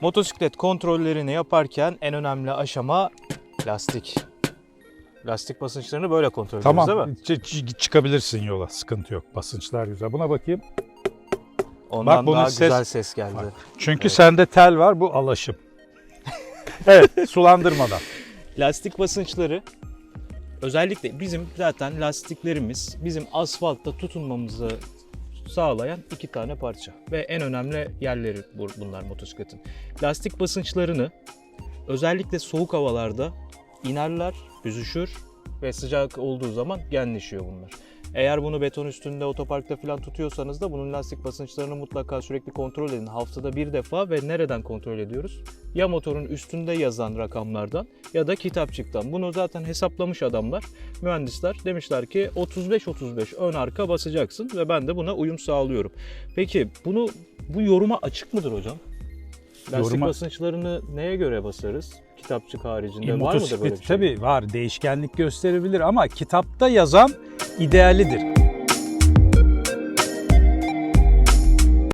Motosiklet kontrollerini yaparken en önemli aşama lastik. Lastik basınçlarını böyle kontrol ediyoruz Tamam değil mi? ç- çıkabilirsin yola sıkıntı yok. Basınçlar güzel. Buna bakayım. Ondan bunun daha ses- güzel ses geldi. Bak. Çünkü Evet. sende tel var bu alaşım. evet sulandırmadan. Lastik basınçları özellikle bizim zaten lastiklerimiz bizim asfaltta tutunmamızı sağlayan iki tane parça ve en önemli yerleri bu- bunlar motosikletin. Lastik basınçlarını özellikle soğuk havalarda inerler, büzüşür ve sıcak olduğu zaman genleşiyor bunlar. Eğer bunu beton üstünde otoparkta falan tutuyorsanız da bunun lastik basınçlarını mutlaka sürekli kontrol edin. Haftada bir defa ve nereden kontrol ediyoruz? Ya motorun üstünde yazan rakamlardan ya da kitapçıktan. Bunu zaten hesaplamış adamlar, mühendisler demişler ki 35-35 ön arka basacaksın ve ben de buna uyum sağlıyorum. Peki bunu bu yoruma açık mıdır hocam? Lastik Yoruma- basınçlarını neye göre basarız? Kitapçık haricinde E, var mıdır böyle bir şey? tabii var değişkenlik gösterebilir ama kitapta yazan idealidir.